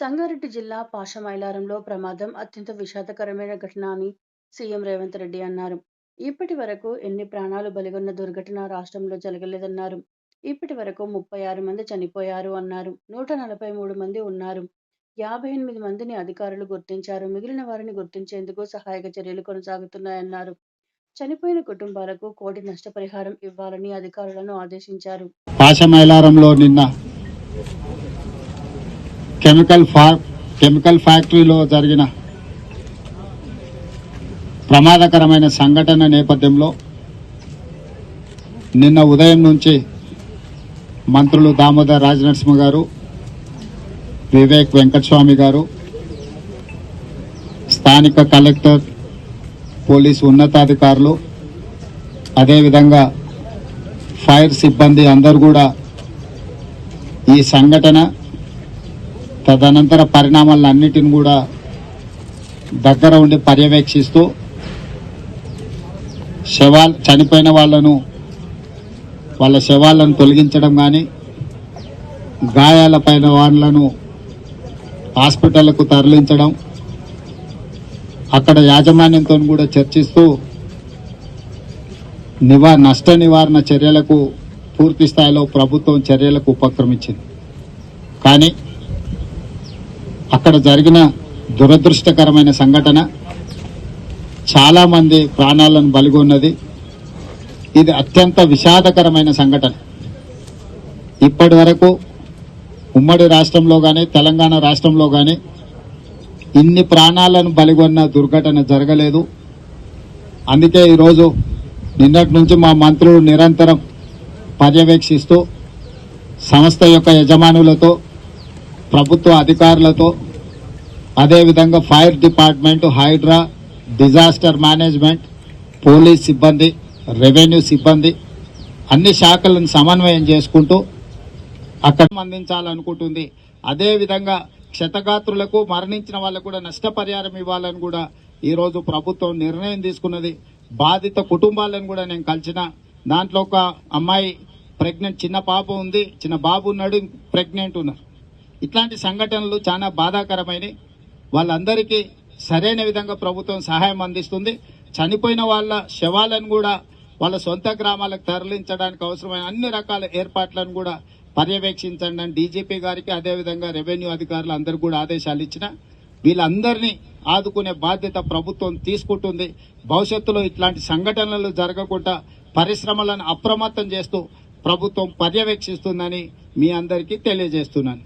సంగారెడ్డి జిల్లా పాషమైలారంలో ప్రమాదం అత్యంత విషాదకరమైన ఘటన అని సీఎం రేవంత్ రెడ్డి అన్నారు. ఇప్పటి వరకు ఎన్ని ప్రాణాలు బలిగొన్న దుర్ఘటన రాష్ట్రంలో జరగలేదన్నారు. ఇప్పటి వరకు ముప్పై ఆరు మంది చనిపోయారు అన్నారు. నూట నలభై మూడు మంది ఉన్నారు. యాభై ఎనిమిది మందిని అధికారులు గుర్తించారు. మిగిలిన వారిని గుర్తించేందుకు సహాయక చర్యలు కొనసాగుతున్నాయన్నారు. చనిపోయిన కుటుంబాలకు కోటి నష్టపరిహారం ఇవ్వాలని అధికారులను ఆదేశించారు. పాషమైలారంలో నిన్న కెమికల్ ఫా కెమికల్ ఫ్యాక్టరీలో జరిగిన ప్రమాదకరమైన సంఘటన నేపథ్యంలో నిన్న ఉదయం నుంచి మంత్రులు దామోదర్ రాజనరసింహ గారు వివేక్ వెంకటస్వామి గారు స్థానిక కలెక్టర్ పోలీసు ఉన్నతాధికారులు అదేవిధంగా ఫైర్ సిబ్బంది అందరూ కూడా ఈ సంఘటన తదనంతర పరిణామాలన్నిటిని కూడా దగ్గర ఉండి పర్యవేక్షిస్తూ శవాలు చనిపోయిన వాళ్ళను వాళ్ళ శవాలను తొలగించడం కానీ గాయాలపైన వాళ్ళను హాస్పిటళ్ళకు తరలించడం అక్కడ యాజమాన్యంతో కూడా చర్చిస్తూ నివా నష్ట నివారణ చర్యలకు పూర్తి స్థాయిలో ప్రభుత్వం చర్యలకు ఉపక్రమించింది. కానీ అక్కడ జరిగిన దురదృష్టకరమైన సంఘటన చాలామంది ప్రాణాలను బలిగొన్నది ఇది అత్యంత విషాదకరమైన సంఘటన. ఇప్పటి వరకు ఉమ్మడి రాష్ట్రంలో కానీ తెలంగాణ రాష్ట్రంలో కానీ ఇన్ని ప్రాణాలను బలిగొన్న దుర్ఘటన జరగలేదు. అందుకే ఈరోజు నిన్నటి నుంచి మా మంత్రులు నిరంతరం పర్యవేక్షిస్తూ సంస్థ యొక్క యజమానులతో ప్రభుత్వ అధికారులతో అదేవిధంగా fire department Hydraa disaster management police సిబ్బంది రెవెన్యూ సిబ్బంది అన్ని శాఖలను సమన్వయం చేసుకుంటూ అక్కడ అందించాలనుకుంటుంది అదేవిధంగా క్షతగాత్రులకు మరణించిన వాళ్ళకు కూడా నష్టపరిహారం ఇవ్వాలని కూడా ఈరోజు ప్రభుత్వం నిర్ణయం తీసుకున్నది. బాధిత కుటుంబాలను కూడా నేను కలిసిన దాంట్లో ఒక అమ్మాయి ప్రెగ్నెంట్ చిన్న పాప ఉంది. చిన్న బాబు ఉన్నాడు ప్రెగ్నెంట్ ఉన్నారు. ఇట్లాంటి సంఘటనలు చాలా బాధాకరమైనవి వాళ్ళందరికీ సరైన విధంగా ప్రభుత్వం సహాయం అందిస్తుంది. చనిపోయిన వాళ్ళ శవాలను కూడా వాళ్ళ సొంత గ్రామాలకు తరలించడానికి అవసరమైన అన్ని రకాల ఏర్పాట్లను కూడా పర్యవేక్షించండి అని డీజీపీ గారికి అదేవిధంగా రెవెన్యూ అధికారులు అందరూ కూడా ఆదేశాలు ఇచ్చిన. వీళ్ళందరినీ ఆదుకునే బాధ్యత ప్రభుత్వం తీసుకుంటుంది. భవిష్యత్తులో ఇట్లాంటి సంఘటనలు జరగకుండా పరిశ్రమలను అప్రమత్తం చేస్తూ ప్రభుత్వం పర్యవేక్షిస్తుందని మీ అందరికీ తెలియజేస్తున్నాను.